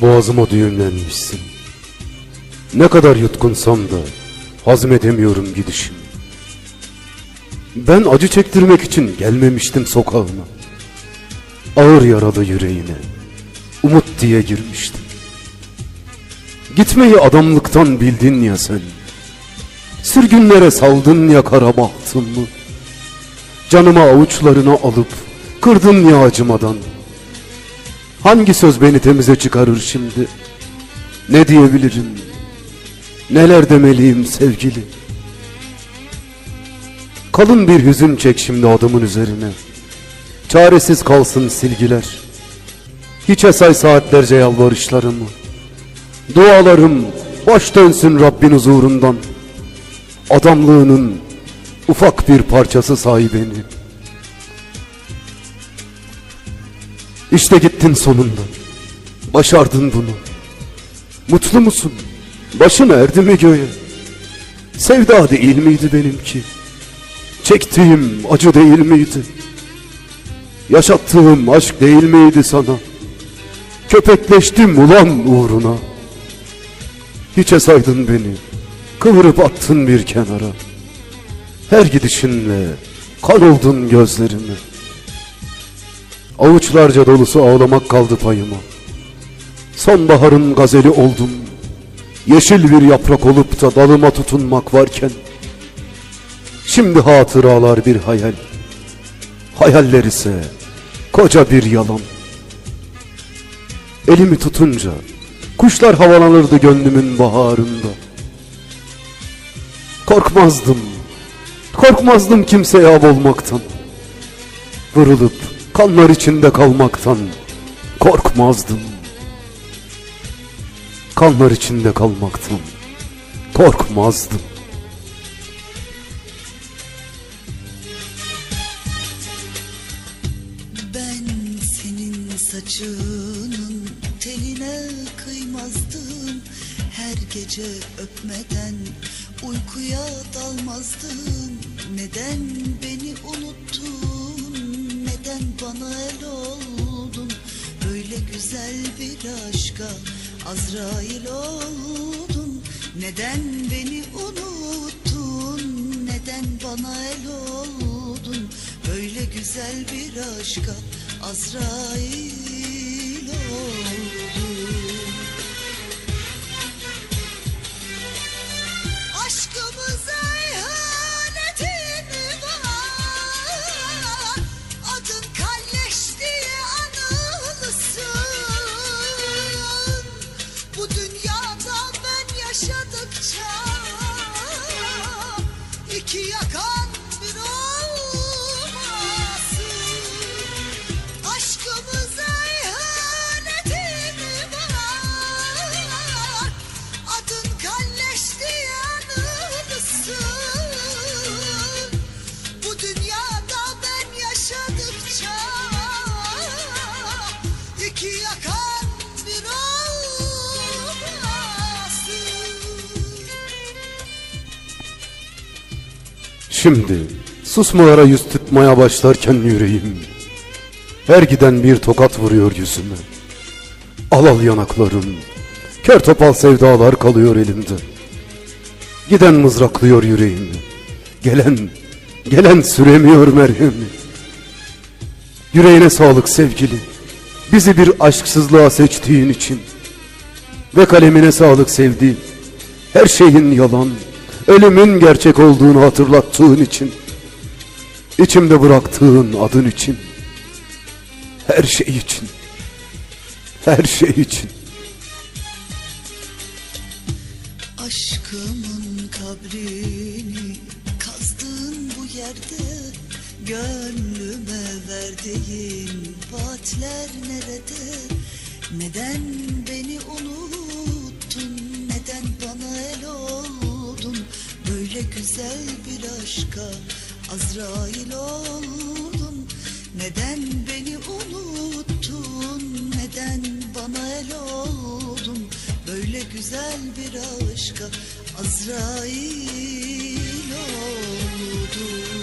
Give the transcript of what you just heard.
Boğazıma düğümlenmişsin. Ne kadar yutkunsam da hazmedemiyorum gidişin. Ben acı çektirmek için gelmemiştim sokağına. Ağır yaralı yüreğine umut diye girmiştim. Gitmeyi adamlıktan bildin ya sen. Sürgünlere saldın ya kara bahtımı. Canımı avuçlarına alıp kırdın ya acımadan. Hangi söz beni temize çıkarır şimdi? Ne diyebilirim? Neler demeliyim sevgili? Kalın bir hüzün çek şimdi adımın üzerine. Çaresiz kalsın silgiler. Hiçe say saatlerce yalvarışlarımı. Dualarım boş dönsün Rabbin huzurundan. Adamlığının ufak bir parçası say İşte gittin sonunda. Başardın bunu. Mutlu musun? Başın erdi mi göğe? Sevda değil miydi benimki? Çektiğim acı değil miydi? Yaşattığım aşk değil miydi sana? Köpekleştim ulan uğruna. Hiçe saydın beni. Kıvırıp attın bir kenara. Her gidişinle kan oldun gözlerime. Avuçlarca dolusu ağlamak kaldı payıma. Sonbaharın gazeli oldum. Yeşil bir yaprak olup da dalıma tutunmak varken. Şimdi hatıralar bir hayal. Hayaller ise koca bir yalan. Elimi tutunca kuşlar havalanırdı gönlümün baharında. Korkmazdım, korkmazdım kimseye av olmaktan. Vurulup kanlar içinde kalmaktan korkmazdım. Kanlar içinde kalmaktan korkmazdım. Ben senin saçının teline kıymazdım Her gece öpmeden uykuya dalmazdım Neden beni unuttun, neden bana el oldun Böyle güzel bir aşka Azrail oldun. Neden beni unuttun, neden bana el oldun? Böyle güzel bir aşka Azrail Şimdi susmalara yüz tutmaya başlarken yüreğim. Her giden bir tokat vuruyor yüzüme. Al al yanaklarım Kör topal sevdalar kalıyor elimde. Giden mızraklıyor yüreğimi Gelen, gelen süremiyor merhemi Yüreğine sağlık sevgili Bizi bir aşksızlığa seçtiğin için. Ve kalemine sağlık sevdiğim Her şeyin yalan Ölümün gerçek olduğunu hatırlattığın için İçimde bıraktığın adın için Her şey için Her şey için. Aşkımın kabrini kazdığın bu yerde Gönlüme verdiğin vaatler nerede? Neden beni unuttun güzel bir aşka Azrail oldun. Neden beni unuttun? Neden bana el oldun? Böyle güzel bir aşka Azrail oldun